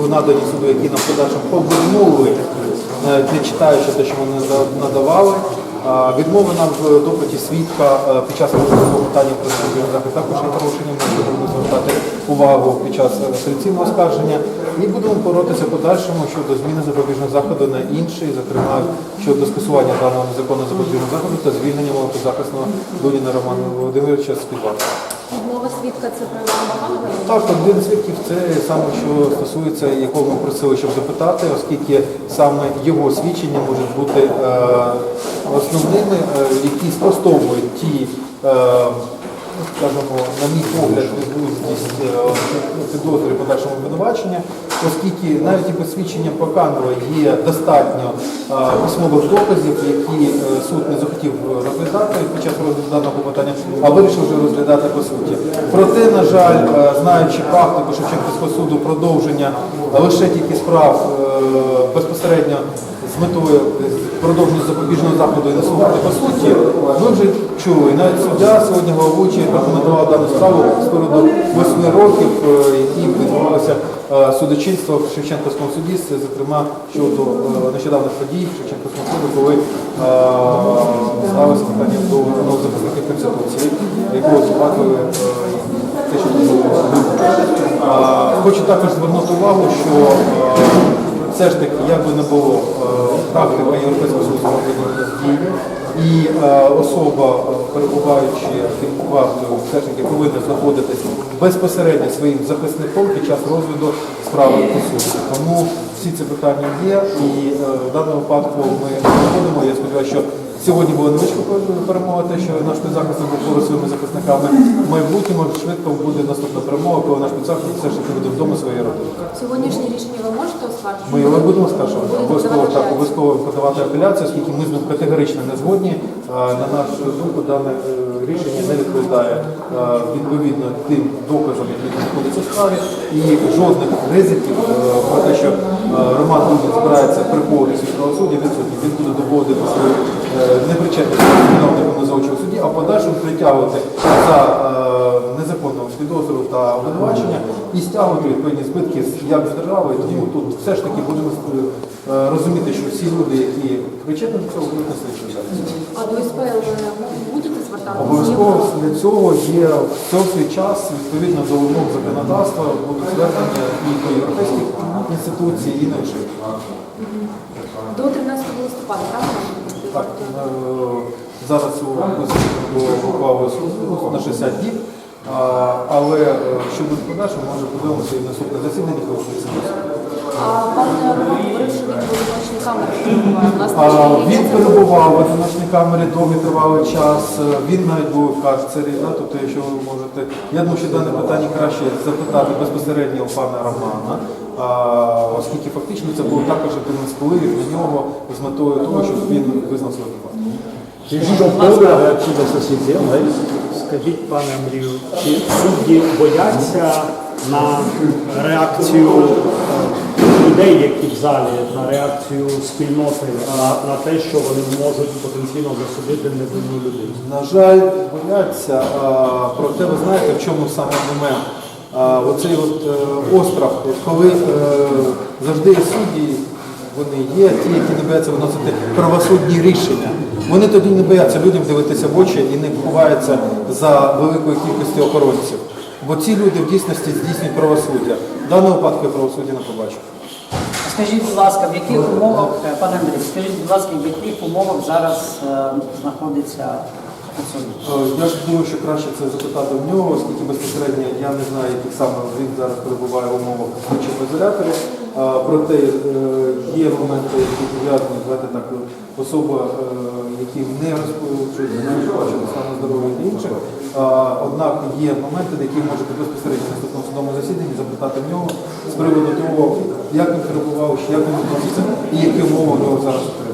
були надані суду, які нам в подальшому повернули, навіть не читаючи те, що вони надавали. Відмови нам в допиті свідка е, під час питання про захист також є порушенням, ми будемо звертати увагу під час е, апеляційного оскарження і будемо боротися в подальшому щодо зміни запобіжного заходу на інший, зокрема щодо скасування даного незаконного запобіжного заходу та звільнення мого підзахисного Дуніна Романа Володимировича з під варти. Відмова свідка це правильно? Так, один свідків це саме що стосується, якого ми просили, щоб запитати, оскільки саме його свідчення можуть бути е, основними, е, які спростовують ті, е, скажімо, на мій погляд, е, підозри подальшого обвинувачення, оскільки навіть і посвідчення Паканова є достатньо е, письмових доказів, які е, суд не захотів розглядати під час розгляду даного питання, а вирішив вже розглядати по суті. Проте, на жаль, знаючи практику Шевченківського суду продовження лише тільки справ безпосередньо з метою продовження запобіжного заходу і не слухати по суті, ми вже чули. Навіть суддя сьогодні головуючий рекомендував дану справу з приводу восьми років, е, які відбувалося е, судочинство в Шевченківському суді, зокрема щодо е, нещодавних подій в Шевченківському суді, коли е, сталося питання до одного захисників Конституції, якого е, те, що А, Хочу також звернути увагу, що е, все ж таки, як би не було, е, практика Європейського Союзу дії, і е, особа, е, перебуваючи під вартою, все ж таки повинна знаходитися безпосередньо своїм захисником під час розгляду справи по суду. Тому всі ці питання є, і в даному випадку ми знаходимо. Я сподіваюся, що Сьогодні була невеличка перемога, те, що наш підзахисник був поруч своїми захисниками. В майбутньому швидко буде наступна перемога, коли наш підзахисник все ж таки буде вдома своєї родини. Сьогоднішнє рішення ви можете оскаржити? Ми його будемо скаржувати. Будете Обов'язково так, обов'язково подавати апеляцію, оскільки ми з ним категорично не згодні. На нашу думку, дане е, рішення не відповідає відповідно тим доказам, які знаходяться в справі, і жодних ризиків е, про те, що е, Роман Дудін збирається приховуватися від правосуддя, відсутні. Він буде до виновного назовчого суді, а в подальшому притягувати за незаконного незаконну підозру та обвинувачення і стягувати відповідні збитки як з держави. Тому тут все ж таки будемо е, розуміти, що всі люди, які причетні до цього, будуть відповідальність. А до СПЛ звертатися? Обов'язково для цього є в свій час відповідно до вимог законодавства будуть звернення і до європейських інституцій, і лише. До 13 листопада, правильно? Так, е, зараз у до ухвали на 60 діб, а, але е, що буде подальше, може подивимося і в одиночній камері Він перебував в одиночній камері довгий тривалий час. Він навіть був в карцері. Да? Тобто, якщо ви можете, я думаю, що дане питання краще запитати безпосередньо у пана Романа, а, оскільки фактично це було також один з впливів на нього з метою того, щоб він визнав свою сусідів. Скажіть, пане Андрію, чи судді бояться на реакцію е, людей, які в залі, на реакцію спільноти, на, на те, що вони можуть потенційно засудити невинну людину? На жаль, бояться. а, Проте ви знаєте, в чому саме момент. А, Оцей от е, острах, коли е, завжди судді, вони є, ті, які не бояться виносити правосудні рішення. Вони тоді не бояться людям дивитися в очі і не ховаються за великою кількістю охоронців. Бо ці люди в дійсності здійснюють правосуддя. В даному випадку я правосуддя не побачив. Скажіть, будь ласка, в яких умовах, пане Андрій, скажіть, будь ласка, в яких умовах зараз е, знаходиться Я ж думаю, що краще це запитати в нього, оскільки безпосередньо я не знаю, яких саме він зараз перебуває в умовах слідчого ізоляторі. Проте е, є моменти, які пов'язані, давайте так, особа, е, які не розповідають, не бачили стану здоров'я і інших. Однак є моменти, які можете безпосередньо на наступному судовому засіданні запитати в нього з приводу того, як він перебував, як він відноситься і які умови у нього зараз отримує.